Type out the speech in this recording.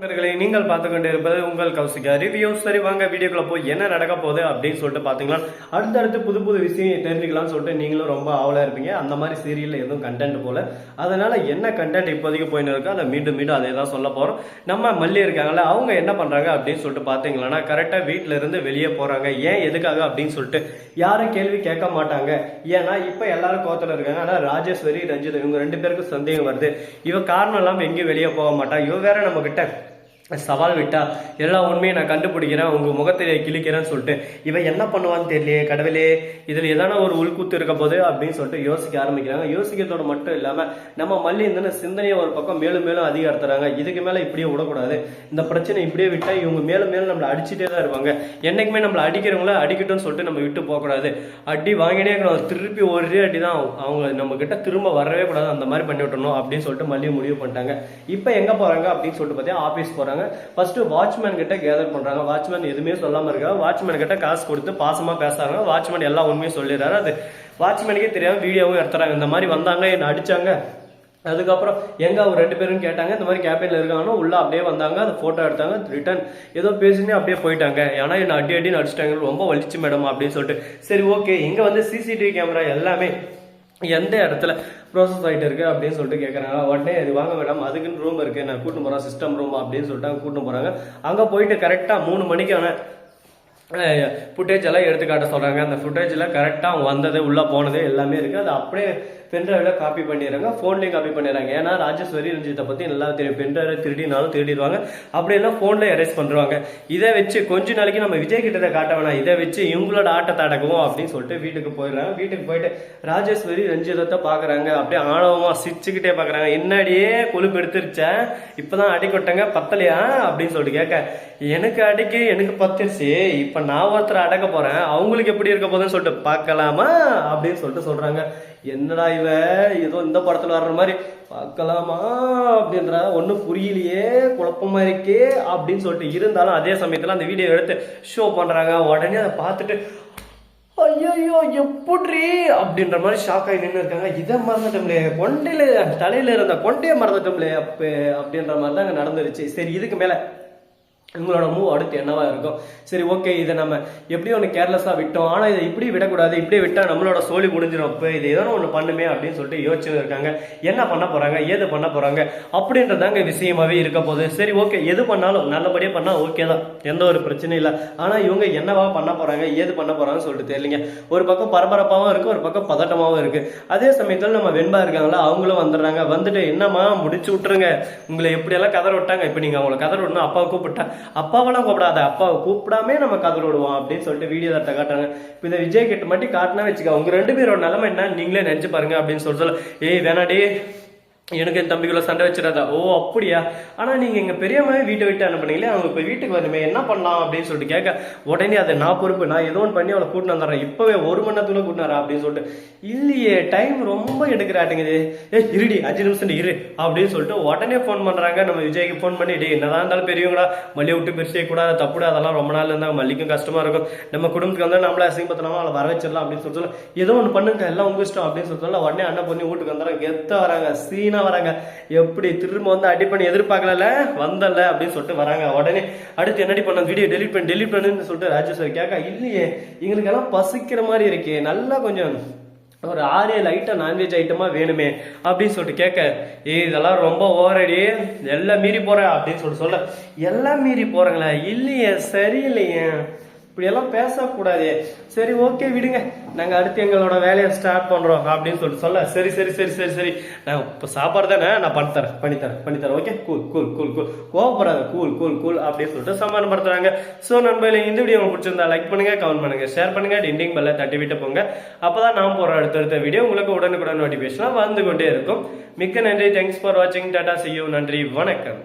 நண்பர்களை நீங்கள் பார்த்து கொண்டு இருப்பது உங்கள் கௌசிகா ரிவ்யூ சரி வாங்க வீடியோக்குள்ள போய் என்ன நடக்க போகுது அப்படின்னு சொல்லிட்டு பார்த்தீங்களா அடுத்தடுத்து புது புது விஷயம் தெரிஞ்சுக்கலாம்னு சொல்லிட்டு நீங்களும் ரொம்ப ஆவலாக இருப்பீங்க. அந்த மாதிரி சீரியலில் எதுவும் கண்டென்ட் போல. அதனால என்ன கண்டென்ட் இப்போதைக்கு போயின்னு இருக்கோ அதை மீண்டும் மீண்டும் அதே தான் சொல்ல போகிறோம் நம்ம மல்லி இருக்காங்கள அவங்க என்ன பண்ணுறாங்க அப்படின்னு சொல்லிட்டு பார்த்தீங்களா கரெக்டாக வீட்டிலேருந்து இருந்து வெளியே போகிறாங்க ஏன் எதுக்காக அப்படின்னு சொல்லிட்டு யாரும் கேள்வி கேட்க மாட்டாங்க. ஏன்னா இப்போ எல்லாரும் கோத்தில் இருக்காங்க. ஆனால் ராஜேஸ்வரி ரஞ்சித் இவங்க ரெண்டு பேருக்கும் சந்தேகம் வருது. இவ காரணம் இல்லாமல் எங்கேயும் வெளியே போக மாட்டா. இவ வேற நம்மக்கிட்ட சவால் விட்டா எல்லா உண்மையும் நான் கண்டுபிடிக்கிறேன் உங்கள் முகத்திலே கிழிக்கிறேன்னு சொல்லிட்டு. இவன் என்ன பண்ணுவான்னு தெரியலையே கடவுளே இதில் எதான ஒரு உள்கூத்து இருக்க போது அப்படின்னு சொல்லிட்டு யோசிக்க ஆரம்பிக்கிறாங்க. யோசிக்கிறதோட மட்டும் இல்லாமல் நம்ம மல்லி இந்த சிந்தனையை ஒரு பக்கம் மேலும் மேலும் அதிகரித்துறாங்க. இதுக்கு மேலே இப்படியே விடக்கூடாது. இந்த பிரச்சனை இப்படியே விட்டால் இவங்க மேலும் மேலும் நம்மளை அடிச்சுட்டே தான் இருப்பாங்க. என்றைக்குமே நம்மளை அடிக்கிறவங்கள அடிக்கட்டும்னு சொல்லிட்டு நம்ம விட்டு போகக்கூடாது. அடி வாங்கினே இருக்கணும் திருப்பி ஒரே அடி தான் அவங்க நம்ம கிட்ட திரும்ப வரவே கூடாது. அந்த மாதிரி பண்ணி விட்டணும் அப்படின்னு சொல்லிட்டு மல்லி முடிவு பண்ணிட்டாங்க. இப்போ எங்கே போகிறாங்க அப்படின்னு சொல்லிட்டு பார்த்தீங்கன்னா ஆஃபீஸ் போகிறாங்க போறாங்க ஃபர்ஸ்ட் வாட்ச்மேன் கிட்ட கேதர் பண்றாங்க. வாட்ச்மேன் எதுவுமே சொல்லாம இருக்காங்க. வாட்ச்மேன் கிட்ட காசு கொடுத்து பாசமா பேசுறாங்க. வாட்ச்மேன் எல்லா உண்மையும் சொல்லிடுறாரு. அது வாட்ச்மேனுக்கே தெரியாம வீடியோவும் எடுத்துறாங்க. இந்த மாதிரி வந்தாங்க என்ன அடிச்சாங்க. அதுக்கப்புறம் எங்க அவர் ரெண்டு பேரும் கேட்டாங்க. இந்த மாதிரி கேபின்ல இருக்காங்கன்னா உள்ள அப்படியே வந்தாங்க. அந்த போட்டோ எடுத்தாங்க. ரிட்டர்ன் ஏதோ பேசினே அப்படியே போயிட்டாங்க. ஏன்னா என்ன அடி அடின்னு அடிச்சிட்டாங்க. ரொம்ப வலிச்சு மேடம் அப்படின்னு சொல்லிட்டு. சரி ஓகே இங்க வந்து சிசிடிவி கேமரா எல்லாமே எந்த இடத்துல ப்ராசஸ் ஆகிட்டு இருக்கு அப்படின்னு சொல்லிட்டு கேட்குறாங்க உடனே இது வாங்க மேடம் அதுக்குன்னு ரூம் இருக்கு. நான் கூட்டின்னு போகிறேன் சிஸ்டம் ரூம் அப்படின்னு சொல்லிட்டு அங்கே கூட்டின்னு போகிறாங்க அங்கே போயிட்டு கரெக்டாக மூணு மணிக்கான ஃபுட்டேஜ் எல்லாம் எடுத்து காட்ட சொல்கிறாங்க அந்த ஃபுட்டேஜில் கரெக்டாக அவங்க வந்தது உள்ளே போனது எல்லாமே இருக்குது அது அப்படியே பென்ட்ரைவில் காப்பி பண்ணிடுறாங்க ஃபோன்லேயும் காப்பி பண்ணிடுறாங்க. ஏன்னா ராஜேஸ்வரி ரஞ்சித்தை பற்றி நல்லா தெரியும். பென்ட்ரைவில் திருடினாலும் திருடிடுவாங்க. அப்படின்னா ஃபோனில் எரேஸ் பண்ணுறாங்க இதை வச்சு கொஞ்ச நாளைக்கு நம்ம விஜய் கிட்டத்தை காட்ட வேணாம் இதை வச்சு இவங்களோட ஆட்டத்தை அடக்குவோம் அப்படின்னு சொல்லிட்டு வீட்டுக்கு போயிடுறாங்க. வீட்டுக்கு போயிட்டு ராஜேஸ்வரி ரஞ்சிதத்தை பார்க்குறாங்க. அப்படியே ஆணவமாக சிரிச்சுக்கிட்டே பார்க்குறாங்க. என்னடியே கொழுப்பு எடுத்துருச்சேன் இப்போ தான் அடிக்கொட்டங்க பத்தலையா? அப்படின்னு சொல்லிட்டு கேட்க எனக்கு அடிக்கு எனக்கு பத்துருச்சு. இப்போ நான் ஒருத்தர் அடக்க போகிறேன் அவங்களுக்கு எப்படி இருக்க போகுதுன்னு சொல்லிட்டு பார்க்கலாமா? அப்படின்னு சொல்லிட்டு சொல்கிறாங்க என்னடா இவ ஏதோ இந்த படத்துல வர்ற மாதிரி பார்க்கலாமா அப்படின்ற. ஒன்றும் புரியலையே குழப்பமா இருக்கே அப்படின்னு சொல்லிட்டு இருந்தாலும் அதே சமயத்தில் அந்த வீடியோ எடுத்து ஷோ பண்றாங்க. உடனே அதை பார்த்துட்டு ஐயோ எப்படி அப்படின்ற மாதிரி ஷாக் ஆகி நின்று இருக்காங்க. இதை மறந்துட்டோம்லே கொண்டையில தலையில இருந்த கொண்டையை மறந்துட்டோம்லே அப்ப அப்படின்ற மாதிரி தான் அங்க நடந்துருச்சு. சரி இதுக்கு மேலே உங்களோட மூவ் அடுத்து என்னவா இருக்கும்? சரி ஓகே இதை நம்ம எப்படி ஒன்று கேர்லெஸ்ஸாக விட்டோம். ஆனால் இதை இப்படி விடக்கூடாது. இப்படி விட்டால் நம்மளோட சோழி முடிஞ்சிடும் இப்போ இது ஏதோ ஒன்று பண்ணுமே அப்படின்னு சொல்லிட்டு யோசிச்சு இருக்காங்க. என்ன பண்ண போகிறாங்க ஏது பண்ண போகிறாங்க அப்படின்றதாங்க விஷயமாவே இருக்க போகுது. சரி ஓகே எது பண்ணாலும் நல்லபடியாக பண்ணால் ஓகே தான். எந்த ஒரு பிரச்சனையும் இல்லை. ஆனால் இவங்க என்னவா பண்ண போகிறாங்க ஏது பண்ண போகிறாங்கன்னு சொல்லிட்டு தெரியலிங்க. ஒரு பக்கம் பரபரப்பாகவும் இருக்குது ஒரு பக்கம் பதட்டமாகவும் இருக்குது அதே சமயத்தில் நம்ம வெண்பா இருக்காங்களா அவங்களும் வந்துடுறாங்க. வந்துட்டு என்னம்மா முடிச்சு விட்டுருங்க. உங்களை எப்படியெல்லாம் கதற விட்டாங்க? இப்போ நீங்கள் அவங்களை கதற விடணும் அப்பாவை கூப்பிட்டா. அப்பாவெல்லாம் கூப்பிடாத அப்பாவை கூப்பிடாமே நம்ம கதற விடுவோம் அப்படின்னு சொல்லிட்டு வீடியோ தட்ட காட்டுறாங்க இப்போ இதை விஜய் கிட்ட மட்டும் காட்டினா வச்சுக்க உங்க ரெண்டு பேரோட நிலைமை என்ன நீங்களே நினைச்சு பாருங்க அப்படின்னு சொல்லிட்டு சொல்ல ஏய் வேணாடி எனக்கு என் தம்பிக்குள்ள சண்டை வச்சிடாதா. ஓ அப்படியா? ஆனா நீங்க எங்க பெரியம்மாவே வீட்டை விட்டு அனுப்புனீங்களே அவங்க இப்ப வீட்டுக்கு வரணுமே என்ன பண்ணலாம் அப்படின்னு சொல்லிட்டு கேட்க உடனே அதை நான் பொறுப்பு நான் ஏதோ ஒன்று பண்ணி அவளை கூட்டிட்டு வந்துடுறேன். இப்பவே ஒரு மணி நேரத்துல கூட்டினாரா அப்படின்னு சொல்லிட்டு இல்லையே டைம் ரொம்ப எடுக்கிறாட்டுங்குது. ஏ இருடி அஞ்சு நிமிஷம் இரு அப்படின்னு சொல்லிட்டு உடனே ஃபோன் பண்றாங்க. நம்ம விஜய்க்கு ஃபோன் பண்ணி டே என்னதான் இருந்தாலும் பெரியவங்களா மல்லியை விட்டு பெருசே கூடாது தப்புடா அதெல்லாம் ரொம்ப நாள் இருந்தால் மல்லிக்கும் கஷ்டமா இருக்கும். நம்ம குடும்பத்துக்கு வந்து நம்மள அசிங்கப்படுத்தலாமா? அவளை வர வச்சிடலாம் அப்படின்னு சொல்லிட்டு ஏதோ ஒன்று பண்ணுங்க எல்லாம் உங்க இஷ்டம் அப்படின்னு சொல்லிட்டு உடனே அண்ணன் பொண்ணு வீட்டுக்கு வந்துடுறாங்க. கெத்த வராங்க. சீனா வராங்க? எப்படி திரும்ப வந்து அடி பண்ணி எதிர்பார்க்கல வந்தல அப்படின்னு சொல்லிட்டு வராங்க. உடனே அடுத்து என்னடி பண்ண வீடியோ டெலிட் பண்ணி டெலிட் பண்ணுன்னு சொல்லிட்டு ராஜேஸ்வரி கேட்க இல்லையே எங்களுக்கு எல்லாம் பசிக்கிற மாதிரி இருக்கே. நல்லா கொஞ்சம் ஒரு ஆறு ஏழு ஐட்டம் நான்வெஜ் ஐட்டமா வேணுமே. அப்படின்னு சொல்லிட்டு கேட்க ஏய் இதெல்லாம் ரொம்ப ஓவரடி எல்லாம் மீறி போகிறேன் அப்படின்னு சொல்லிட்டு சொல்ல எல்லாம் மீறி போகிறாங்களே இல்லையே சரியில்லையே. இப்படியெல்லாம் பேசக்கூடாதே. சரி ஓகே விடுங்க. நாங்க அடுத்து எங்களோட வேலையை ஸ்டார்ட் பண்றோம் அப்படின்னு சொல்லிட்டு சொல்ல. சரி சரி சரி சரி சரி. நான் இப்போ சாப்பாடு தானே நான் பண்ணித்தரேன் பண்ணித்தரேன் பண்ணித்தரேன் okay cool cool cool cool கோவப்படாத. கூல் கூல் கூல் அப்படின்னு சொல்லிட்டு சமாதானப்படுத்துறாங்க ஸோ நண்பர்களே இந்த வீடியோ உங்களுக்கு பிடிச்சிருந்தா லைக் பண்ணுங்க கமெண்ட் பண்ணுங்க ஷேர் பண்ணுங்க டிண்டிங் பெல்ல தட்டி விட்டு போங்க. அப்பதான் நான் போற அடுத்தடுத்த வீடியோ உங்களுக்கு உடனுக்குடன் நோட்டிஃபிகேஷனாக வந்து கொண்டே இருக்கும். மிக்க நன்றி. தேங்க்ஸ் ஃபார் வாட்சிங் டாடா செய்யும் நன்றி. வணக்கம்.